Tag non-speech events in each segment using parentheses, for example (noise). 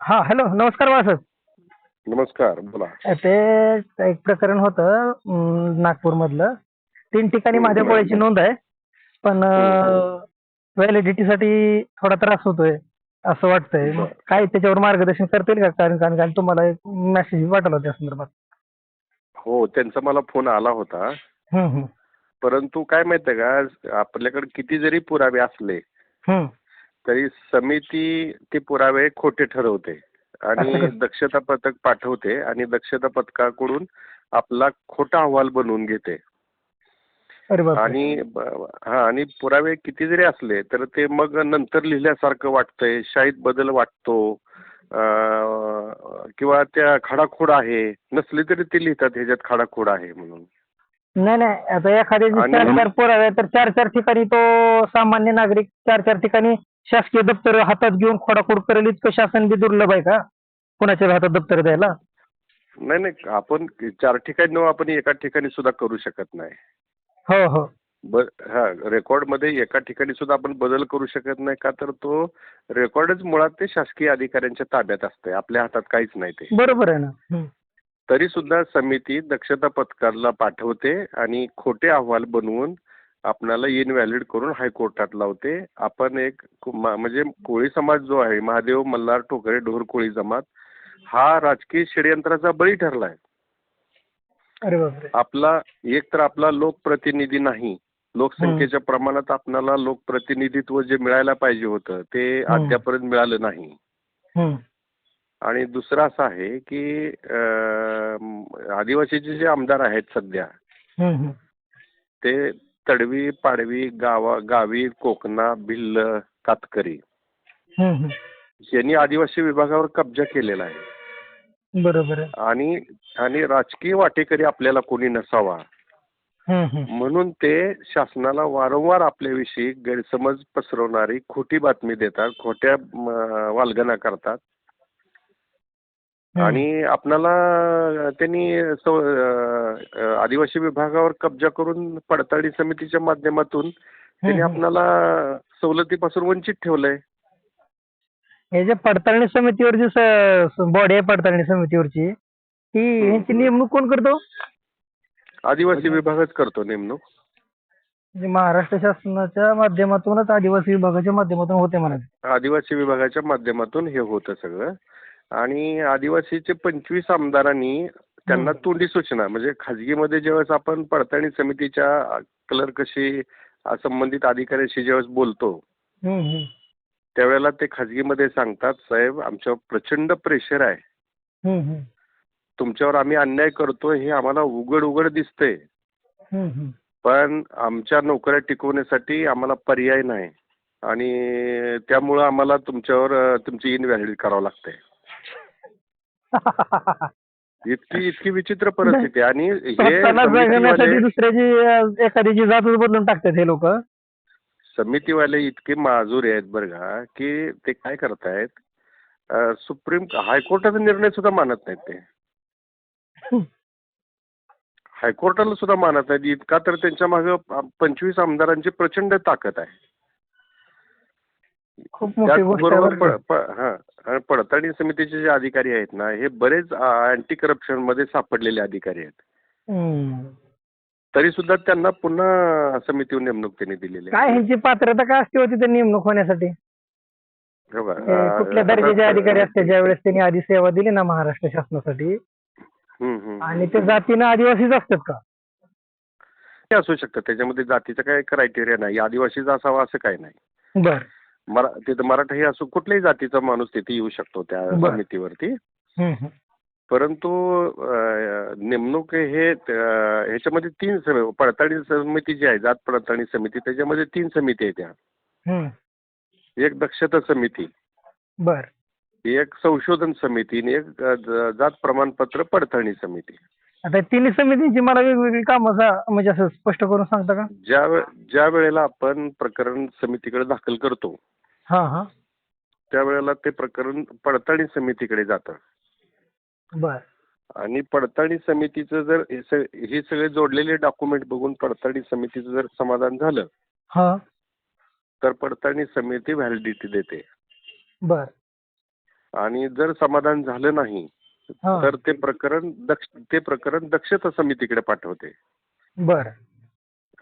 हा हॅलो नमस्कार बाळासाहेब नमस्कार बोला. ते एक प्रकरण होतं अं, नागपूरमधलं. तीन ठिकाणी माझ्या. पोळ्याची नोंद आहे. पण व्हॅलिडिटीसाठी थोडा त्रास होतोय असं वाटतंय. मग. काय त्याच्यावर मार्गदर्शन करतील का? कारण कारण कारण तुम्हाला एक मेसेज पाठवला त्या संदर्भात. हो त्यांचा मला फोन आला होता. हम्म, हम्म, परंतु काय माहितीये का आपल्याकडे किती जरी पुरावे असले हम्म. तरी समिती ते पुरावे खोटे ठरवते आणि? (laughs) दक्षता पथक पाठवते आणि दक्षता पथकाकडून आपला खोटा अहवाल बनवून घेते आणि हा आणि पुरावे किती जरी असले तर ते मग नंतर लिहिल्यासारखं वाटतंय शाहीत बदल वाटतो किंवा त्या खाडाखोड आहे नसले तरी ते लिहितात ह्याच्यात खाडाखोड आहे म्हणून नाही नाही आता एखाद्याचे आणि- चार चार पोर आहे तर चार चार ठिकाणी तो सामान्य नागरिक चार चार ठिकाणी शासकीय दप्तर हातात घेऊन खोडाखोड करेल इतकं शासन बी दुर्लभ आहे का? कुणाच्या हातात दप्तर द्यायला? नाही नाही आपण चार ठिकाणी न आपण एका ठिकाणी सुद्धा करू शकत नाही. हो हो. ब हा रेकॉर्डमध्ये एका ठिकाणी सुद्धा आपण बदल करू शकत नाही का? तर तो रेकॉर्डच मुळात ते शासकीय अधिकाऱ्यांच्या ताब्यात असते आपल्या हातात काहीच नाही ते. बरोबर आहे ना. तरी सुद्धा समिती दक्षता पथकाला पाठवते आणि खोटे अहवाल बनवून आपणाला इनव्हॅलिड करून हायकोर्टात लावते आपण एक म्हणजे कोळी समाज जो आहे महादेव मल्हार ठोकरे ढोर कोळी जमात हा राजकीय षडयंत्राचा बळी ठरलाय आपला एक तर आपला लोकप्रतिनिधी नाही लोकसंख्येच्या प्रमाणात आपल्याला लोकप्रतिनिधित्व जे मिळायला पाहिजे होतं ते. अद्यापर्यंत मिळालं नाही. आणि दुसरं असं आहे की आदिवासीचे जे आमदार आहेत सध्या. ते तडवी पाडवी गावा गावी कोकणा भिल्ल कातकरी. यांनी आदिवासी विभागावर कब्जा केलेला आहे बरोबर आणि आणि राजकीय वाटेकरी आपल्याला कोणी नसावा. म्हणून ते शासनाला वारंवार आपल्याविषयी गैरसमज पसरवणारी खोटी बातमी देतात खोट्या वालगना करतात. आणि आपणाला त्यांनी आदिवासी विभागावर कब्जा करून पडताळणी समितीच्या माध्यमातून त्यांनी. आपणाला सवलतीपासून वंचित ठेवलंय. हे जे पडताळणी समितीवरची बॉडी आहे पडताळणी समितीवरची ती हम्म. यांची नेमणूक कोण करतो? आदिवासी विभागच करतो नेमणूक. म्हणजे महाराष्ट्र शासनाच्या माध्यमातूनच आदिवासी विभागाच्या माध्यमातून होते म्हणाले आदिवासी विभागाच्या माध्यमातून हे होतं सगळं. आणि आदिवासीचे पंचवीस आमदारांनी त्यांना. तोंडी सूचना म्हणजे खाजगीमध्ये ज्यावेळेस आपण पडताळणी समितीच्या क्लर्कशी संबंधित अधिकाऱ्याशी ज्यावेळेस बोलतो. त्यावेळेला ते खाजगीमध्ये सांगतात साहेब आमच्यावर प्रचंड प्रेशर आहे. तुमच्यावर आम्ही अन्याय करतो हे आम्हाला उघड उघड हम्म. पण आमच्या नोकऱ्या टिकवण्यासाठी आम्हाला पर्याय नाही आणि त्यामुळं आम्हाला तुमच्यावर तुमची इनव्हॅलिड करावं लागतंय (laughs) इतकी इतकी विचित्र परिस्थिती. आणि हे स्वतःला जगण्यासाठी समितीवाले दुसऱ्याची एखाद्याची जातच बदलून टाकतात हे लोक. समितीवाले इतके माजूर आहेत बरं का की ते काय करतायत? अं, सुप्रीम हायकोर्टाचा निर्णय सुद्धा मानत नाहीत ते. हायकोर्टाला सुद्धा मानत नाहीत. इतका तर त्यांच्या मागे पंचवीस आमदारांची प्रचंड ताकद आहे खूप मोठी गोष्ट आहे त्याचबरोबर हा पडताळणी समितीचे जे अधिकारी आहेत ना हे बरेच अँटी करप्शनमध्ये सापडलेले अधिकारी आहेत. तरी सुद्धा त्यांना पुन्हा समितीवर नेमणूक त्यांनी दिलेली काय आहे. ह्यांची पात्रता काय असते होती नेमणूक होण्यासाठी? कुठल्या दर्जाचे अधिकारी असते ज्यावेळेस त्यांनी आधी सेवा दिली ना महाराष्ट्र शासनासाठी. आणि ते जातीनं आदिवासीच असतात का? ते असू शकतं. त्याच्यामध्ये जातीचं काय क्रायटेरिया नाही. आदिवासीचा असावा असं काही नाही. बर. मरा तिथं मराठी असो कुठल्याही जातीचा माणूस तिथे येऊ शकतो त्या. समितीवरती. परंतु नेमणूक हे ह्याच्यामध्ये तीन पडताळणी समिती जी आहे जात पडताळणी समिती त्याच्यामध्ये तीन समिती आहेत त्या. एक दक्षता समिती बर एक संशोधन समिती आणि एक जात प्रमाणपत्र पडताळणी समिती आता तिन्ही समितींची मला वेगवेगळी कामं सा- म्हणजे असं स्पष्ट करून सांगता का? ज्या वे- ज्या वेळेला आपण प्रकरण समितीकडे दाखल करतो हा हा. त्यावेळेला ते प्रकरण पडताळणी समितीकडे जातं. बर. आणि पडताळणी समितीचं जर हे हे सगळे जोडलेले डॉक्युमेंट बघून पडताळणी समितीचं जर समाधान झालं हा. तर पडताळणी समिती व्हॅलिडिटी देते. बर. आणि जर समाधान झालं नाही. तर ते प्रकरण ते प्रकरण दक्षता समितीकडे पाठवते. बर.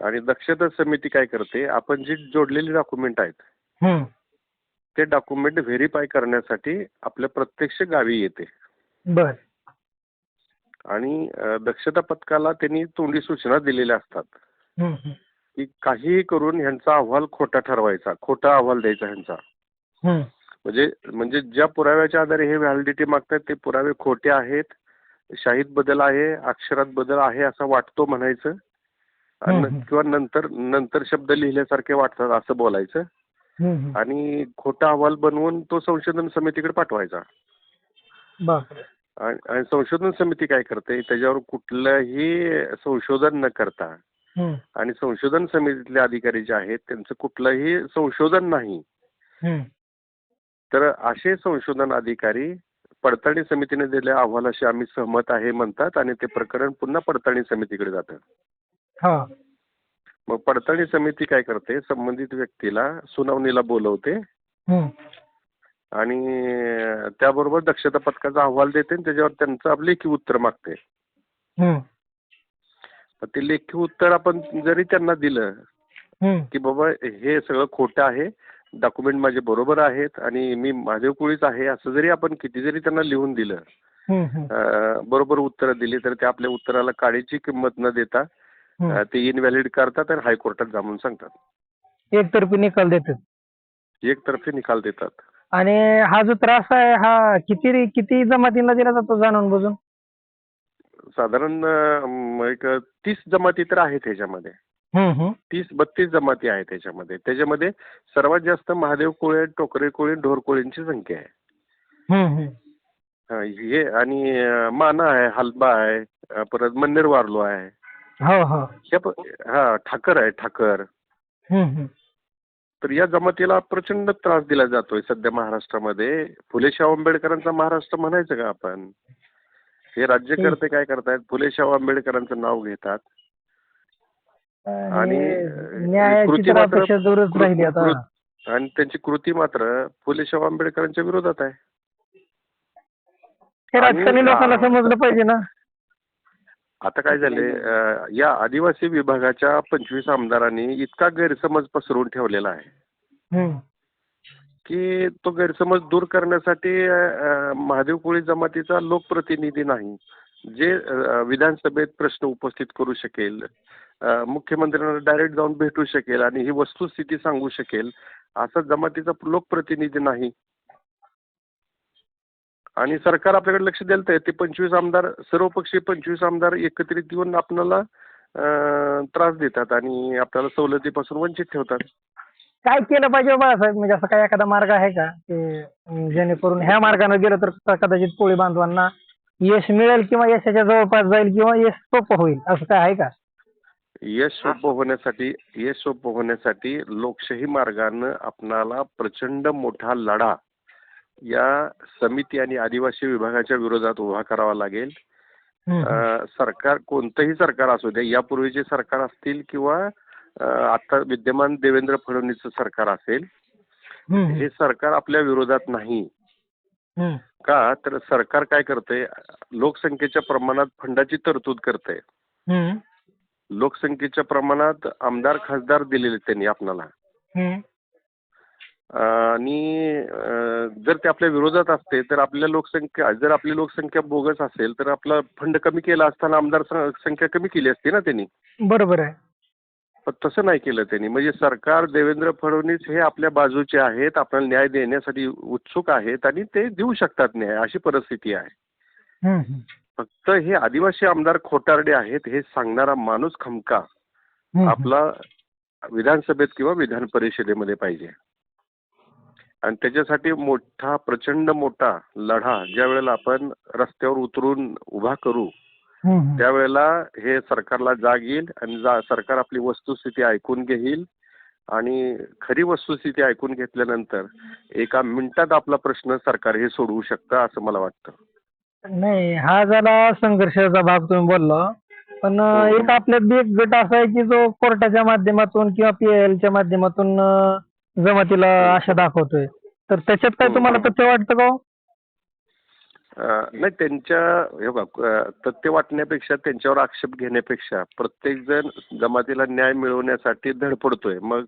आणि दक्षता समिती काय करते आपण जी जोडलेली डॉक्युमेंट आहेत. ते डॉक्युमेंट व्हेरीफाय करण्यासाठी आपल्या प्रत्यक्ष गावी येते. बर. आणि दक्षता पथकाला त्यांनी तोंडी सूचना दिलेल्या असतात. की काहीही करून ह्यांचा अहवाल खोटा ठरवायचा खोटा अहवाल द्यायचा ह्यांचा. म्हणजे म्हणजे ज्या पुराव्याच्या आधारे हे व्हॅलिडिटी मागतात ते पुरावे खोटे आहेत शाहीत बदल आहे अक्षरात बदल आहे असं वाटतो म्हणायचं आणि. किंवा नंतर नंतर शब्द लिहिल्यासारखे वाटतात असं बोलायचं. आणि खोटा अहवाल बनवून तो संशोधन समितीकडे पाठवायचा आणि संशोधन समिती काय करते त्याच्यावर कुठलंही संशोधन न करता. आणि संशोधन समितीतले अधिकारी जे आहेत त्यांचं कुठलंही संशोधन नाही. तर असे संशोधन अधिकारी पडताळणी समितीने दिलेल्या अहवालाशी आम्ही सहमत आहे म्हणतात आणि ते प्रकरण पुन्हा पडताळणी समितीकडे जातं. हा. मग पडताळणी समिती काय करते? संबंधित व्यक्तीला सुनावणीला बोलवते. आणि त्याबरोबर दक्षता पथकाचा अहवाल देते आणि त्याच्यावर त्यांचं लेखी उत्तर मागते. ते लेखी उत्तर आपण जरी त्यांना दिलं. की बाबा हे सगळं खोटं आहे डॉक्युमेंट माझे बरोबर आहेत आणि मी महादेव कुळीच आहे असं जरी आपण किती जरी त्यांना लिहून दिलं. अं, बरोबर उत्तरं दिली तर ते आपल्या उत्तराला काळीची किंमत न देता. अं, ते इनव्हॅलिड करतात आणि हायकोर्टात जाऊन सांगतात एकतर्फी निकाल देतात एकतर्फी निकाल देतात आणि हा जो त्रास आहे हा किती किती जमातींना दिला जातो जाणून बुजून साधारण अं, एक तीस जमाती तर आहेत ह्याच्यामध्ये. तीस बत्तीस जमाती आहेत त्याच्यामध्ये. त्याच्यामध्ये सर्वात जास्त महादेव कोळे टोकरे कोळी ढोर कोळींची संख्या आहे. हा, आणि माना आहे हलबा आहे परत मन्नेर वारलो आहे. हो हो. हा ठाकर आहे ठाकर. तर या जमातीला प्रचंड त्रास दिला जातोय सध्या महाराष्ट्रामध्ये. फुले शाहू आंबेडकरांचा महाराष्ट्र म्हणायचं का आपण? हे राज्यकर्ते काय करतायत? फुले शाहू आंबेडकरांचं नाव घेतात. आणि न्यायाची कृती तर मात्र- अपेक्षा दूरच राहिली आता. कृत- आणि त्यांची कृती मात्र फुले शाहू आंबेडकरांच्या विरोधात आहे. हे राजकारणी आणि- लोकांना समजलं पाहिजे ना. आता काय झाले या आदिवासी विभागाच्या पंचवीस आमदारांनी इतका गैरसमज पसरवून ठेवलेला आहे. हम्म. की तो गैरसमज दूर करण्यासाठी अ, महादेव कोळी जमातीचा लोकप्रतिनिधी नाही. जे विधानसभेत प्रश्न उपस्थित करू शकेल मुख्यमंत्र्यांना डायरेक्ट जाऊन भेटू शकेल आणि ही वस्तुस्थिती सांगू शकेल असा जमातीचा लोकप्रतिनिधी नाही. आणि सरकार आपल्याकडे लक्ष द्यायला तयार. ते पंचवीस आमदार सर्वपक्षीय पंचवीस आमदार एकत्रित येऊन आपल्याला त्रास देतात आणि आपल्याला सवलतीपासून वंचित ठेवतात. काय केलं पाहिजे हो बाळासाहेब? म्हणजे असं काय एखादा मार्ग आहे का? की जेणेकरून ह्या मार्गाने गेलं तर कदाचित कोळी बांधवांना यश मिळेल किंवा यशाच्या जवळपास जाईल किंवा यश सोपं होईल असं काय आहे का यश सोपं होण्यासाठी यश सोपं होण्यासाठी लोकशाही मार्गानं आपणाला प्रचंड मोठा लढा या समिती आणि आदिवासी विभागाच्या विरोधात उभा करावा लागेल सरकार कोणतंही सरकार असू दे यापूर्वीचे सरकार असतील किंवा आता विद्यमान देवेंद्र फडणवीसचं सरकार असेल. हे सरकार आपल्या विरोधात नाही. का तर सरकार काय करतंय? लोकसंख्येच्या प्रमाणात फंडाची तरतूद हम्म. लोकसंख्येच्या प्रमाणात आमदार खासदार दिलेले त्यांनी आपणाला. आणि जर ते आपल्या विरोधात असते तर आपल्या लोकसंख्या जर आपली लोकसंख्या बोगस असेल तर आपला फंड कमी केला असताना आमदार संख्या कमी केली असती ना त्यांनी? बरोबर आहे. पण तसं नाही केलं त्यांनी म्हणजे सरकार देवेंद्र फडणवीस हे आपल्या बाजूचे आहेत आपल्याला न्याय देण्यासाठी उत्सुक आहेत आणि ते देऊ शकतात न्याय अशी परिस्थिती आहे. फक्त हे आदिवासी आमदार खोटारडे आहेत हे सांगणारा माणूस खमका. आपला विधानसभेत किंवा विधान परिषदेमध्ये पाहिजे आणि त्याच्यासाठी मोठा प्रचंड मोठा लढा ज्या वेळेला आपण रस्त्यावर उतरून उभा करू. त्यावेळेला हे सरकारला जाग येईल आणि सरकार आपली वस्तुस्थिती ऐकून घेईल आणि खरी वस्तुस्थिती ऐकून घेतल्यानंतर एका मिनिटात आपला प्रश्न सरकार हे सोडवू शकतं असं मला वाटतं. नाही हा झाला संघर्षाचा भाग तुम्ही बोलला. पण अं, एक आपल्यात एक गट असा आहे की जो कोर्टाच्या माध्यमातून किंवा पीएलच्या माध्यमातून अं, जमातीला आशा दाखवतोय. तर त्याच्यात काय तुम्हाला तथ्य वाटतं का हो? नाही त्यांच्या हे बघा तथ्य वाटण्यापेक्षा त्यांच्यावर आक्षेप घेण्यापेक्षा प्रत्येक जण जमातीला न्याय मिळवण्यासाठी धडपडतोय मग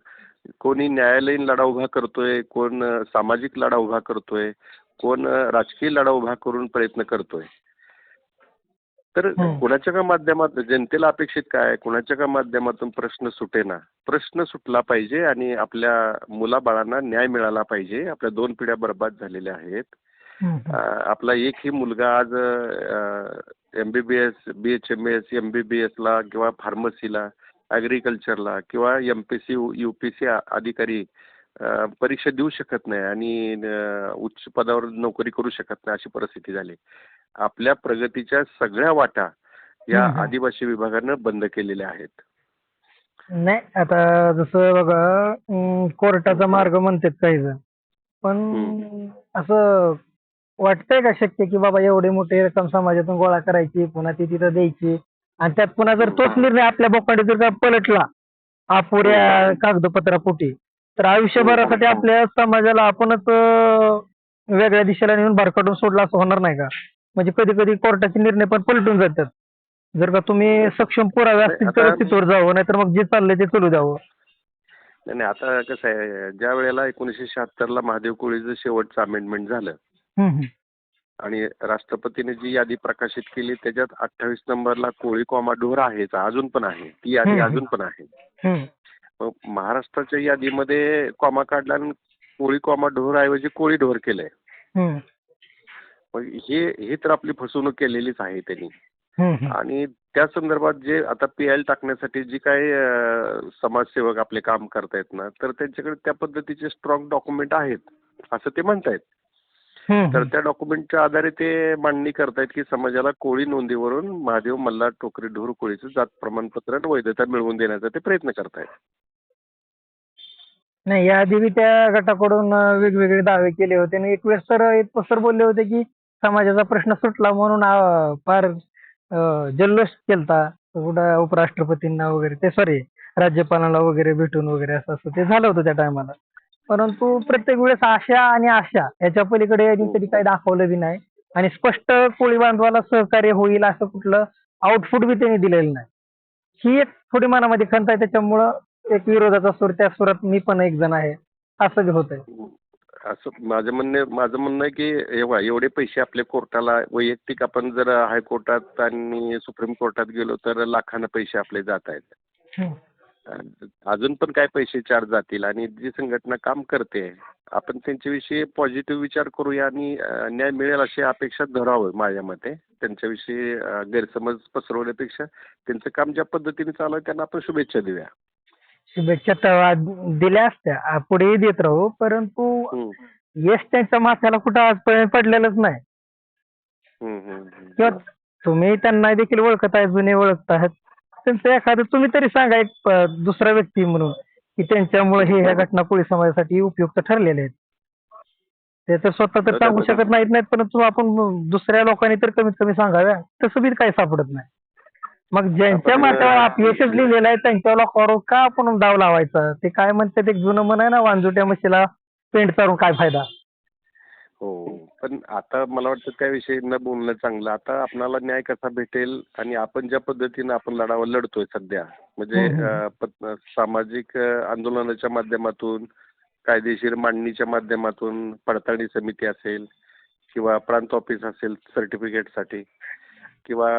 कोणी न्यायालयीन लढा उभा करतोय कोण सामाजिक लढा उभा करतोय कोण राजकीय लढा उभा करून प्रयत्न करतोय. तर. कुणाच्या का माध्यमात जनतेला अपेक्षित काय? कुणाच्या का माध्यमातून प्रश्न सुटेना? प्रश्न सुटला पाहिजे आणि आपल्या मुलाबाळांना न्याय मिळाला पाहिजे. आपल्या दोन पिढ्या बर्बाद झालेल्या आहेत. आपला एकही मुलगा आज MBBS B H M S M B B एसला किंवा फार्मसीला ॲग्रिकल्चरला किंवा M P C U P C अधिकारी परीक्षा देऊ शकत नाही आणि उच्च पदावर नोकरी करू शकत नाही अशी परिस्थिती झाली. आपल्या प्रगतीच्या सगळ्या वाटा या. आदिवासी विभागानं बंद केलेल्या आहेत. नाही आता जसं बघा कोर्टाचा मार्ग म्हणतात काही पण. असं वाटतंय का शक्य की बाबा एवढी मोठी रक्कम समाजातून गोळा करायची पुन्हा ती तिथं द्यायची? आणि त्यात पुन्हा जर तोच निर्णय आपल्या बोकांडी जर का पलटला अपुऱ्या कागदपत्रापोटी तर आयुष्यभरासाठी आपल्या समाजाला आपणच अं, वेगळ्या दिशेला नेऊन भरकटून सोडला असं होणार नाही का? म्हणजे कधी कधी कोर्टाचे निर्णय पण पलटून जातात. जर का तुम्ही सक्षम पुरावे असतील तर आता- तिथवर जावं नाहीतर मग जे चाललंय ते चालू द्यावं. नाही नाही, आता कसं आहे ज्या वेळेला एकोणीसशे शहात्तरला महादेव कोळीचं शेवटचं अमेंडमेंट झालं. आणि राष्ट्रपतीने जी यादी प्रकाशित केली त्याच्यात अठ्ठावीस नंबरला कोळी कॉमा ढोर आहेच अजून पण आहे ती यादी. अजून पण आहे. मग महाराष्ट्राच्या यादीमध्ये कॉमा काढला आणि कोळी कॉमा ढोर ऐवजी कोळी ढोर केलंय. मग हे हे तर आपली फसवणूक केलेलीच आहे त्यांनी. आणि त्या संदर्भात जे आता पी एल टाकण्यासाठी जी काही समाजसेवक आपले काम करतायत ना तर त्यांच्याकडे त्या पद्धतीचे स्ट्रॉंग डॉक्युमेंट आहेत असं ते म्हणतायत तर. त्या डॉक्युमेंटच्या आधारे ते मांडणी करतायत की समाजाला कोळी नोंदीवरून महादेव मल्हार टोकरी ढोर कोळीचं जात प्रमाणपत्र आणि वैधता मिळवून देण्याचा ते प्रयत्न करतायत. नाही याआधी बी त्या गटाकडून वेगवेगळे दावे केले होते आणि एक वेळेस तर एक सर बोलले होते की समाजाचा प्रश्न सुटला म्हणून फार अं, जल्लोष केलता. कुठं उपराष्ट्रपतींना वगैरे ते सॉरी राज्यपालांना वगैरे भेटून वगैरे असं असं ते झालं होतं त्या टायमाला परंतु प्रत्येक वेळेस आशा आणि आशा याच्या पलीकडे यांनी कधी काही दाखवलं बी नाही. आणि स्पष्ट कोळी बांधवाला सहकार्य होईल असं कुठलं आउटपुट बी त्यांनी दिलेलं नाही. ही एक थोडी मनामध्ये खंत आहे त्याच्यामुळं एक विरोधाचा सूर त्या सुरात मी पण एक जण आहे असं बी होत आहे असं माझं म्हणणे माझं म्हणणं आहे की एवढा एवढे पैसे आपल्या कोर्टाला वैयक्तिक आपण जर हायकोर्टात आणि सुप्रीम कोर्टात गेलो तर लाखानं पैसे आपले जात आहेत. अजून पण काय पैसे चार्ज जातील आणि जी संघटना काम करते आपण त्यांच्याविषयी पॉझिटिव्ह विचार करूया आणि न्याय मिळेल अशी अपेक्षा धरावं माझ्या मते. त्यांच्याविषयी गैरसमज पसरवण्यापेक्षा त्यांचं काम ज्या पद्धतीने चालू आहे त्यांना आपण शुभेच्छा देऊया. शुभेच्छा तर दिल्या असत्या. पुढेही देत राहू परंतु यश त्यांच्या माथ्याला कुठं आजपर्यंत पडलेलंच नाही. किंवा तुम्ही त्यांना देखील ओळखत आहे जुने ओळखत आहेत. त्यांचं एखादं तुम्ही तरी सांगा एक दुसरा व्यक्ती म्हणून की त्यांच्यामुळे हे ह्या घटना कोळी समाजासाठी उपयुक्त ठरलेल्या आहेत. ते तर स्वतः तर सांगू शकत नाहीत नाहीत परंतु आपण दुसऱ्या लोकांनी तर कमीत कमी सांगाव्या तसं बी काही सापडत नाही. मग ज्यांच्या माथ्यावर अपयशच लिहिलेलं आहे त्यांच्या लोकांवर का आपण डाव लावायचा? ते काय म्हणतात एक जुनं म्हण आहे ना वांजुट्या म्हशीला पेंट चारून काय फायदा? हो. पण आता मला वाटतं त्याविषयी न बोलणं चांगलं. आता आपणाला न्याय कसा भेटेल आणि आपण ज्या पद्धतीनं आपण लढावा लढतोय सध्या म्हणजे हम्म. अं, पत- सामाजिक आंदोलनाच्या माध्यमातून कायदेशीर मांडणीच्या माध्यमातून पडताळणी समिती असेल किंवा प्रांत ऑफिस असेल सर्टिफिकेटसाठी किंवा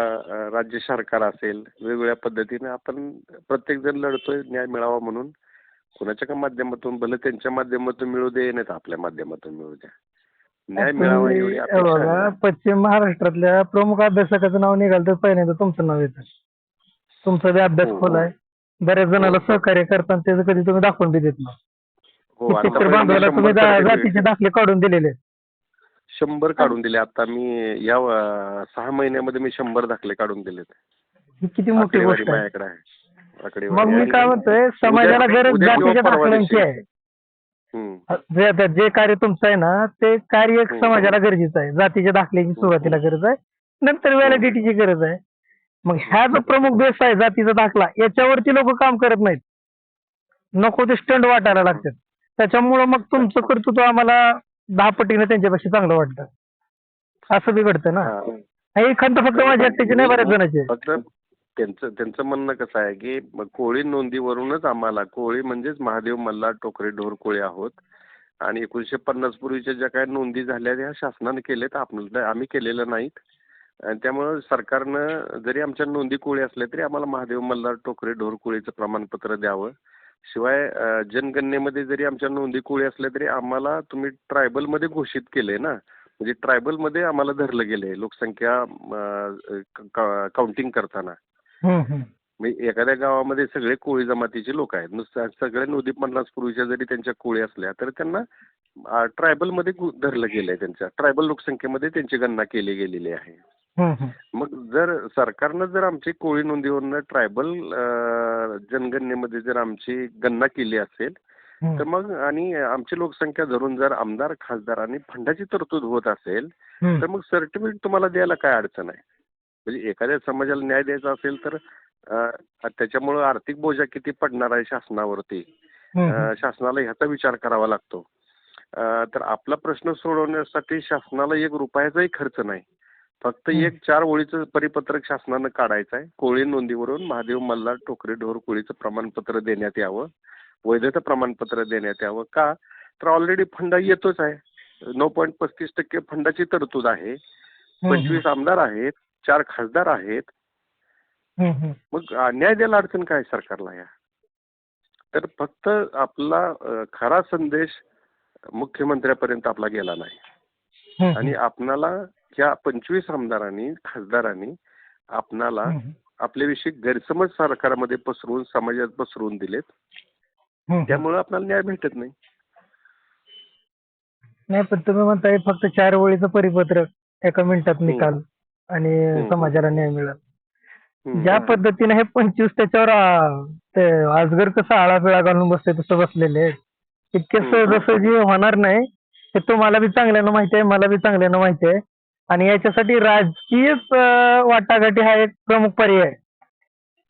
राज्य सरकार असेल वेगवेगळ्या पद्धतीने आपण प्रत्येक जण लढतोय न्याय मिळावा म्हणून. कोणाच्या का माध्यमातून? भले त्यांच्या माध्यमातून मिळू दे नाही तर आपल्या माध्यमातून मिळू द्या. न्याय मिळावा एवढी तुम्ही अपेक्षा आहे. बघा पश्चिम महाराष्ट्रातल्या प्रमुख अभ्यासकाचं नाव निघालं तर पहिल्यांदा तुमचं नाव येतं तुमचा बी अभ्यास हो, खोल हो. आहे बऱ्याच जणाला हो. सहकार्य करताना त्याचं कधी तुम्ही दाखवून बी देत नाही हो आतापर्यंत तुम्ही शंभर जातीचे दाखले काढून दिलेले आहेत. शंभर काढून दिले आता मी या अं, सहा महिन्यामध्ये मी शंभर दाखले काढून दिलेत ही किती मोठी आकडेवारी गोष्ट आहे माझ्याकडे आहे आकडेवारी मग मी काय म्हणतोय समाजाला उद्या- गरज उद्या किंवा जातीच्या परवा दाखल्यांची. आहे. जे आता जे कार्य तुमचं आहे ना ते कार्य. समाजाला गरजेचं आहे. जातीच्या दाखल्याची सुरुवातीला गरज आहे. नंतर व्हॅलिडिटीची गरज आहे. मग ह्या जो प्रमुख बेस आहे जातीचा दाखला याच्यावरती लोक काम करत नाहीत. नको ते स्टंड वाटायला लागतात. त्याच्यामुळं मग तुमचं कर्तृत्व आम्हाला दहा पटीने त्यांच्यापेक्षा चांगलं वाटतं. असं बी घडतं ना. हा. खंत फक्त माझ्या एकट्याची नाही बऱ्याच जणांची. त्यांचं त्यांचं म्हणणं कसं आहे की मग कोळी नोंदीवरूनच आम्हाला कोळी म्हणजेच महादेव मल्हार टोकरे ढोरकोळी आहोत. आणि एकोणीसशे पन्नास पूर्वीच्या ज्या काही नोंदी झाल्या त्या शासनाने तर आपल्याला आम्ही केलेल्या नाहीत. आणि त्यामुळं सरकारनं जरी आमच्या नोंदी कोळी असल्या तरी आम्हाला महादेव मल्हार टोकरे ढोरकोळीचं प्रमाणपत्र द्यावं. शिवाय जनगणनेमध्ये जरी आमच्या नोंदी कोळी असल्या तरी आम्हाला तुम्ही ट्रायबलमध्ये घोषित केलंय ना. म्हणजे ट्रायबलमध्ये आम्हाला धरलं गेलं आहे लोकसंख्या काउंटिंग करताना. म्हणजे एखाद्या गावामध्ये सगळे कोळी जमातीचे लोक आहेत. नुसतं सगळ्या नोंदी पन्नास पूर्वीच्या जरी त्यांच्या कोळी असल्या तर त्यांना ट्रायबलमध्ये धरलं गेलंय त्यांच्या. ट्रायबल लोकसंख्येमध्ये त्यांची गणना केली गेलेली आहे. मग जर सरकारनं जर आमची कोळी नोंदीवरनं ट्रायबल जनगणनेमध्ये जर आमची गणना केली असेल तर. मग आणि आमची लोकसंख्या धरून जर आमदार खासदार आणि फंडाची तरतूद होत असेल तर मग सर्टिफिकेट तुम्हाला द्यायला काय अडचण आहे? म्हणजे एखाद्या समाजाला न्याय द्यायचा असेल तर अं, त्याच्यामुळं आर्थिक बोजा किती पडणार आहे शासनावरती? शासनाला ह्याचा विचार करावा लागतो. तर आपला प्रश्न सोडवण्यासाठी शासनाला एक रुपयाचाही खर्च नाही. फक्त. एक चार ओळीचं परिपत्रक शासनानं काढायचं आहे. कोळी नोंदीवरून महादेव मल्हार टोकरे ढोर कोळीचं प्रमाणपत्र देण्यात यावं. वैधता प्रमाणपत्र देण्यात यावं का? तर ऑलरेडी फंड येतोच आहे. नऊ पॉईंट पस्तीस टक्के फंडाची तरतूद आहे. पंचवीस आमदार आहेत. चार खासदार आहेत. मग न्याय द्यायला अडचण काय सरकारला या? तर फक्त आपला खरा संदेश मुख्यमंत्र्यापर्यंत आपला गेला नाही. आणि आपणाला या पंचवीस आमदारांनी खासदारांनी आपणाला आपल्याविषयी गैरसमज सरकारमध्ये पसरवून समाजात पसरवून दिलेत. त्यामुळे आपल्याला न्याय भेटत नाही. नाही पण तुम्ही म्हणताय फक्त चार ओळीचं परिपत्रक एका मिनिटात निकाल. आणि. समाजाला न्याय मिळेल. ज्या पद्धतीने हे पंचवीस त्याच्यावर आ, ते आजगर कसं आळापिळा घालून बसते तसं बसलेले आहेत. इतके. सहजासहजी होणार नाही. हे तुम्हाला बी चांगल्यानं माहिती आहे मला बी चांगल्यानं माहिती आहे. आणि याच्यासाठी राजकीयच अं, वाटाघाटी हा एक प्रमुख पर्याय आहे.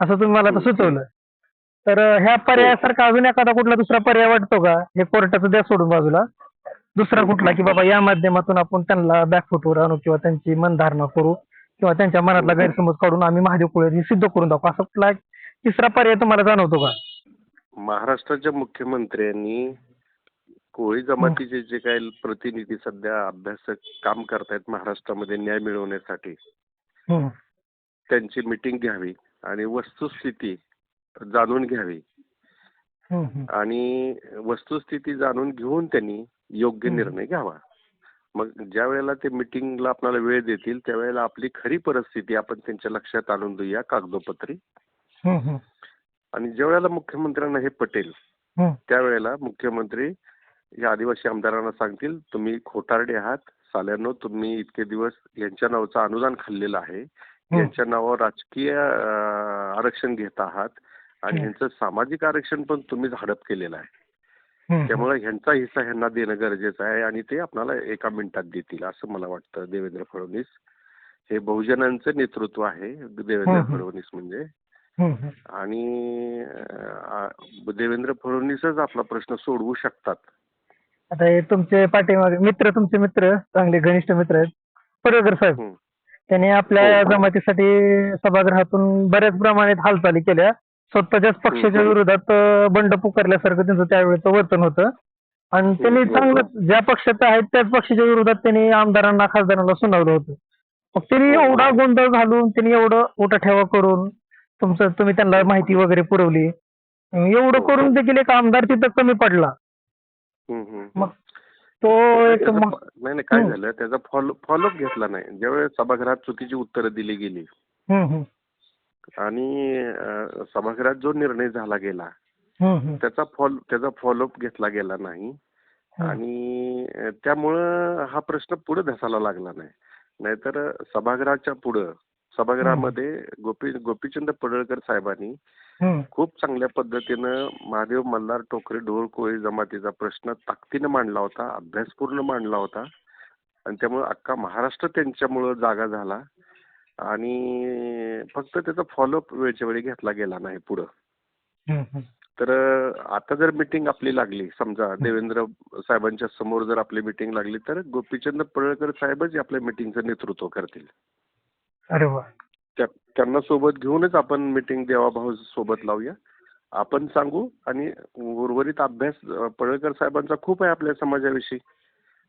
असं तुम्ही मला आता सुचवलं. तर अं, ह्या पर्यायासारखा अजून एखादा कुठला दुसरा पर्याय वाटतो का? हे कोर्टाचं द्या सोडून बाजूला. दुसरा कुठला? की बाबा या माध्यमातून आपण त्यांना बॅकफुटवर आणू किंवा त्यांची मनधारणा करू. किंवा त्यांच्या मनातला गैरसमज काढून आम्ही महादेव कुळे सिद्ध करून दाखवू असं कुठला तिसरा पर्याय तुम्हाला जाणवतो का महाराष्ट्राच्या मुख्यमंत्र्यांनी कोळी जमातीचे जे काही प्रतिनिधी सध्या अभ्यासक काम करतायत महाराष्ट्रामध्ये न्याय मिळवण्यासाठी. त्यांची मिटिंग घ्यावी आणि वस्तुस्थिती जाणून घ्यावी. आणि वस्तुस्थिती जाणून घेऊन त्यांनी योग्य. निर्णय घ्यावा मग ज्या वेळेला ते मिटिंगला आपल्याला वेळ देतील त्यावेळेला आपली खरी परिस्थिती आपण त्यांच्या लक्षात आणून देऊया कागदोपत्री. आणि ज्या वेळेला मुख्यमंत्र्यांना हे पटेल. त्यावेळेला मुख्यमंत्री या आदिवासी आमदारांना सांगतील तुम्ही खोटारडे आहात साल्यानो तुम्ही इतके दिवस यांच्या नावाचं अनुदान खाल्लेलं आहे यांच्या नावावर राजकीय आरक्षण घेत आहात आणि. यांचं सामाजिक आरक्षण पण तुम्हीच हडप केलेलं आहे. त्यामुळे ह्यांचा हिस्सा ह्यांना देणं गरजेचं आहे आणि ते आपल्याला एका मिनिटात देतील असं मला वाटतं देवेंद्र फडणवीस हे बहुजनांचं नेतृत्व आहे देवेंद्र. फडणवीस म्हणजे. आणि देवेंद्र फडणवीसच आपला प्रश्न सोडवू शकतात आता हे तुमचे पाठीमागे मित्र तुमचे मित्र चांगले घनिष्ठ मित्र आहेत पडळकर साहेब. त्यांनी आपल्या हो. जमातीसाठी सभागृहातून बऱ्याच प्रमाणात हालचाली केल्या स्वतःच्याच पक्षाच्या. विरोधात बंड पुकारल्यासारखं त्यांचं त्यावेळेचं वर्तन होतं आणि त्यांनी हम्म. चांगलं ज्या पक्षात आहेत त्याच पक्षाच्या विरोधात त्यांनी आमदारांना खासदारांना सुनावलं होतं मग त्यांनी हो. एवढा गोंधळ घालून त्यांनी एवढं उठाठेवा करून तुमचं तुम्ही त्यांना माहिती वगैरे पुरवली एवढं हो. करून देखील एक आमदार तिथं कमी पडला. मग तो एक नाही नाही काय. झालं त्याचा फॉलो फॉलोअप घेतला नाही ज्यावेळेस सभागृहात चुकीची उत्तरं दिली गेली आणि सभागृहात जो निर्णय झाला गेला त्याचा फॉलो त्याचा फॉलोअप घेतला गेला नाही. आणि त्यामुळं हा प्रश्न पुढे धसायला लागला नाही. नाहीतर सभागृहाच्या पुढं सभागृहामध्ये गोपी गोपीचंद पडळकर साहेबांनी खूप चांगल्या पद्धतीनं महादेव मल्हार टोकरे ढोर कोळी जमातीचा प्रश्न ताकदीनं मांडला होता अभ्यासपूर्ण मांडला होता. आणि त्यामुळे अख्खा महाराष्ट्र त्यांच्यामुळं जागा झाला. आणि फक्त त्याचा फॉलोअप वेळच्या वेळी घेतला गेला नाही पुढं. तर आता जर मिटिंग आपली लागली समजा देवेंद्र साहेबांच्या समोर जर आपली मिटिंग लागली तर गोपीचंद पडळकर साहेबच आपल्या मिटिंगचं नेतृत्व करतील. अरे वा. त्या त्यांना सोबत घेऊनच आपण मिटिंग देवाभाऊ सोबत लावूया. आपण सांगू आणि उर्वरित अभ्यास पडळकर साहेबांचा खूप आहे आपल्या समाजाविषयी. हो.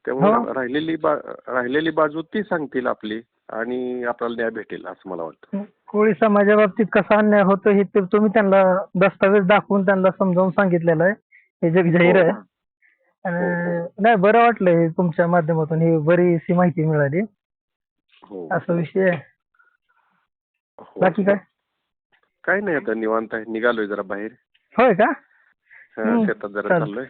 त्यामुळे राहिलेली बा राहिलेली बाजू ती सांगतील आपली. आणि आपल्याला न्याय भेटेल असं मला वाटतं. कोळी समाजा बाबतीत कसा अन्याय होतो हे ते तुम्ही त्यांना दस्तावेज दाखवून त्यांना समजावून सांगितलेलं आहे. हे जग जाहीर आहे. हो. आणि नाही बरं वाटलं हे तुमच्या माध्यमातून. ही बरीचशी माहिती मिळाली. हो. असा विषय आहे. हो. बाकी काय? काय नाही आता निवांत आहे. निघालोय जरा बाहेर. होय का? हा. शेतात जरा चालेल. चाललोय.